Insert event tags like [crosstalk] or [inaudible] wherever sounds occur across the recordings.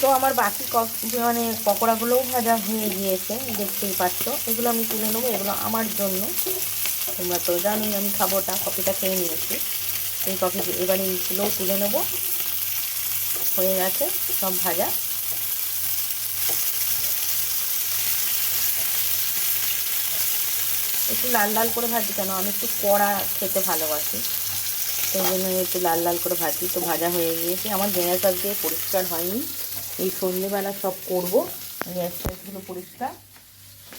তো আমার বাকি মানে পকোড়াগুলোও ভাজা হয়ে গিয়েছে, দেখতেই পাচ্ছ। এগুলো আমি তুলে নেব, এগুলো আমার জন্য। তোমরা তো জানোই আমি খাব ওটা কফিটা খেয়ে নিয়েছি। এই কফি এবারে এইগুলোও তুলে নেব। হয়ে গেছে, সব ভাজা। একটু লাল লাল করে ভাজি কেন? আমি একটু কড়া খেতে ভালোবাসি। সেই জন্য একটু লাল লাল করে ভাজি। তো ভাজা হয়ে গিয়েছে। আমার গ্যাস আজকে পরিষ্কার হয়নি। এই সন্ধ্যেবেলা সব করব। গ্যাস ট্যাসগুলো পরিষ্কার।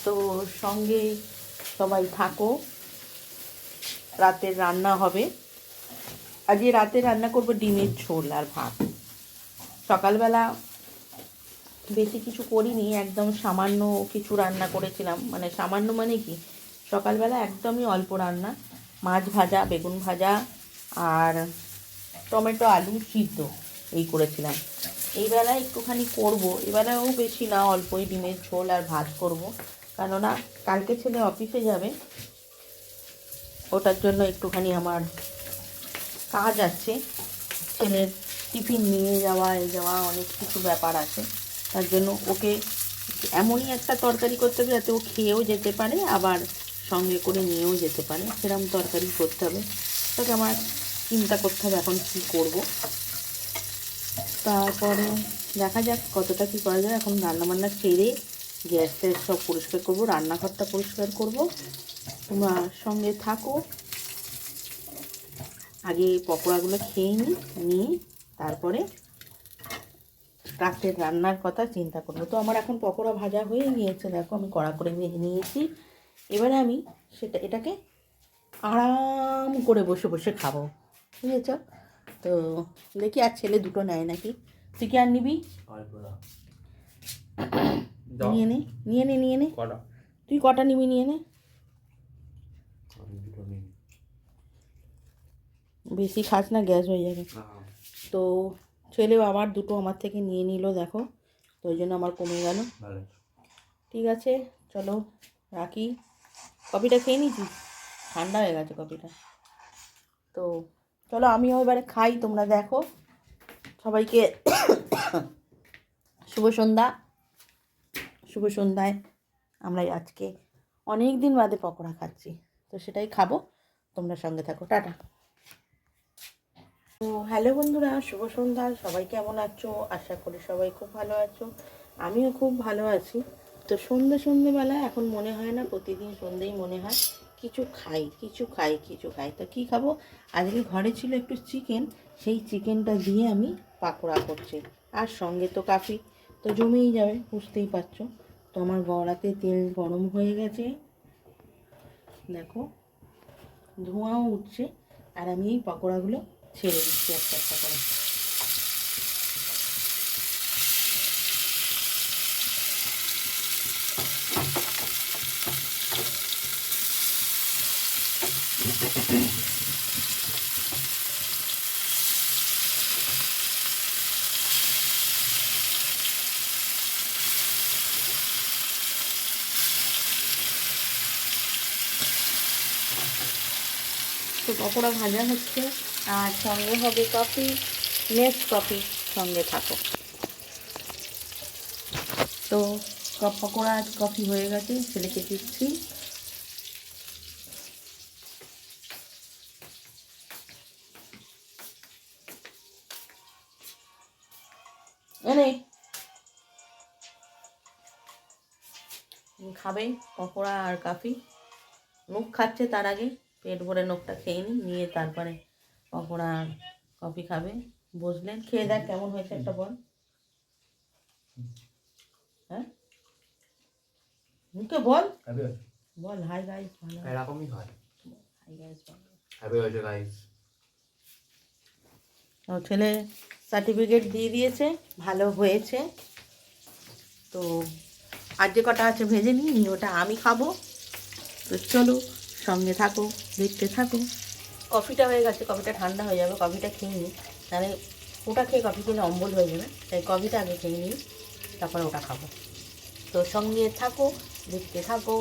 তো সঙ্গে সবাই থাকো। রাতের রান্না হবে। আজকে রাতে রান্না করব ডিমের ঝোল আর ভাত। সকালবেলা বেশি কিছু করিনি, একদম সামান্য কিছু রান্না করেছিলাম। মানে সামান্য মানে কি? সকালবেলা একদমই অল্প রান্না। মাছ ভাজা, বেগুন ভাজা আর টমেটো, আলু সিদ্ধ এই করেছিলাম। এই বেলা একটুখানি করব। এবেলাও বেশি না, অল্পই ডিমের ঝোল আর ভাত করব। কেননা কালকে ছেলে অফিসে যাবে। ওটার জন্য একটুখানি আমার কাজ আছে। ছেলের টিফিন নিয়ে যাওয়া এ যাওয়া অনেক কিছু ব্যাপার আছে। তার জন্য ওকে এমনই একটা তরকারি করতে হবে যাতে ও খেয়েও যেতে পারে, আবার সঙ্গে করে নিয়েও যেতে পারে। সেরকম তরকারি করতে হবে। তাকে আমার চিন্তা করতে হবে এখন কী করব। তারপরে দেখা যাক কতটা কী করা যায়। এখন রান্নাবান্না সেরে গ্যাস ট্যাস সব পরিষ্কার করব, রান্নাঘরটা পরিষ্কার করব। তোমরা সঙ্গে থাকো। আগে পকোড়াগুলো খেয়ে নিই নিয়ে তারপরে রাতের রান্নার কথা চিন্তা করব। তো আমার এখন পকোড়া ভাজা হয়ে গিয়েছে, দেখো আমি কড়া করে ভেজে নিয়েছি। এবারে আমি সেটা, এটাকে আরাম করে বসে বসে খাব। বুঝেছ? তো দেখি আর ছেলে দুটো নেয় নাকি? তুই কি আর নিবি? [coughs] নিয়ে নে নিয়ে নে নিয়ে নে। তুই কটা নিবি নিয়ে নে। বেশি খাস না গ্যাস হয়ে যাবে। তো ছেলেও আবার দুটো আমার থেকে নিয়ে নিল দেখো। তো ওই জন্য আমার কমে গেল। ঠিক আছে চলো রাখি। কপিটা খেয়ে নিয়েছি ঠান্ডা হয়ে গেছে কপিটা তো চলো আমিও এবারে খাই, তোমরা দেখো। সবাইকে [coughs] শুভ সন্ধ্যা। শুভ সন্ধ্যায় আমরা আজকে অনেক দিন বাদে পকোড়া খাচ্ছি, তো সেটাই খাব। তোমরা সঙ্গে থাকো, টাটা। তো হ্যালো বন্ধুরা, শুভ সন্ধ্যা, সবাই কেমন আছো? আশা করি সবাই খুব ভালো আছো, আমিও খুব ভালো আছি। তো সন্ধ্যে সন্ধ্যেবেলা এখন মনে হয় না, প্রতিদিন সন্ধ্যেই মনে হয় কিছু খাই কিছু খাই কিছু খাই। তো কী খাব? আজকে ঘরে ছিল একটু চিকেন সেই চিকেনটা দিয়ে আমি পাকোড়া করছি। আর সঙ্গে তো কাফি। তো জমেই যাবে, বুঝতেই পারছ। তো আমার গড়াতে তেল গরম হয়ে গেছে। দেখো, ধোঁয়াও উঠছে। আর আমি এই পকোড়াগুলো ছেড়ে দিচ্ছি একটা একটা করে। তো পকোড়া ভাজা হচ্ছে, আর সঙ্গে হবে কফি নেক্সট কফি সঙ্গে থাকো। তো পকোড়া আজ কফি হয়ে গেছে, ছেলেকে দিচ্ছি। এনে। খাবে পকোড়া আর কফি। মুখ খাচ্ছে তার আগে পেট ভরে নখটা খেয়ে নিই নিয়ে তারপরে পকোড়া আর কফি খাবে। বসলেন খেয়ে দেখ কেমন হয়েছে একটা বল। হ্যাঁ? মুখে বল। বল হাই গাইস ভালো। এরকমই হয়। হাই গাইস ভালো। হ্যাপি হয়েছে গাইস। ও ছেলে সার্টিফিকেট দিয়ে দিয়েছে, ভালো হয়েছে। তো আর যে কটা আছে ভেজে নিই ওটা আমি খাব। তো চলো, সঙ্গে থাকো, দেখতে থাকো। কফিটা হয়ে গেছে, কফিটা ঠান্ডা হয়ে যাবে, কফিটা খেয়ে নিই। তাহলে ওটা খেয়ে কফি খেলে অম্বল হয়ে যাবে, তাই কফিটা আগে খেয়ে নিই, তারপরে ওটা খাব। তো সঙ্গে থাকো, দেখতে থাকো।